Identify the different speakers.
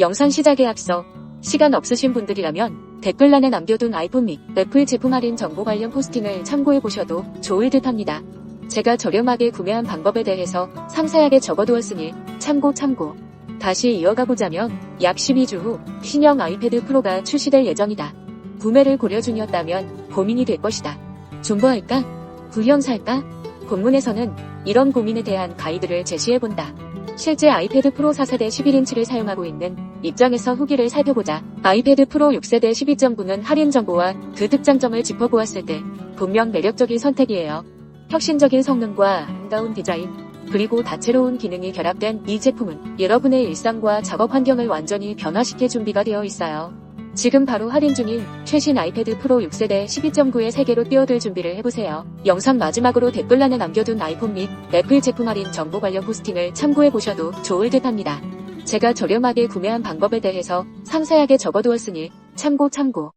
Speaker 1: 영상 시작에 앞서 시간 없으신 분들이라면 댓글란에 남겨둔 아이폰 및 애플 제품 할인 정보 관련 포스팅을 참고해 보셔도 좋을 듯 합니다. 제가 저렴하게 구매한 방법에 대해서 상세하게 적어두었으니 참고 참고. 다시 이어가 보자면 약 12주 후 신형 아이패드 프로가 출시될 예정이다. 구매를 고려 중이었다면 고민이 될 것이다. 중고할까? 구형 살까? 본문에서는 이런 고민에 대한 가이드를 제시해본다. 실제 아이패드 프로 4세대 11인치를 사용하고 있는 입장에서 후기를 살펴보자 아이패드 프로 6세대 12.9는 할인 정보와 그 특장점을 짚어보았을 때 분명 매력적인 선택이에요. 혁신적인 성능과 아름다운 디자인, 그리고 다채로운 기능이 결합된 이 제품은 여러분의 일상과 작업 환경을 완전히 변화시킬 준비가 되어 있어요. 지금 바로 할인 중인 최신 아이패드 프로 6세대 12.9의 세계로 뛰어들 준비를 해보세요. 영상 마지막으로 댓글란에 남겨둔 아이폰 및 애플 제품 할인 정보 관련 포스팅을 참고해 보셔도 좋을 듯 합니다. 제가 저렴하게 구매한 방법에 대해서 상세하게 적어두었으니 참고 참고.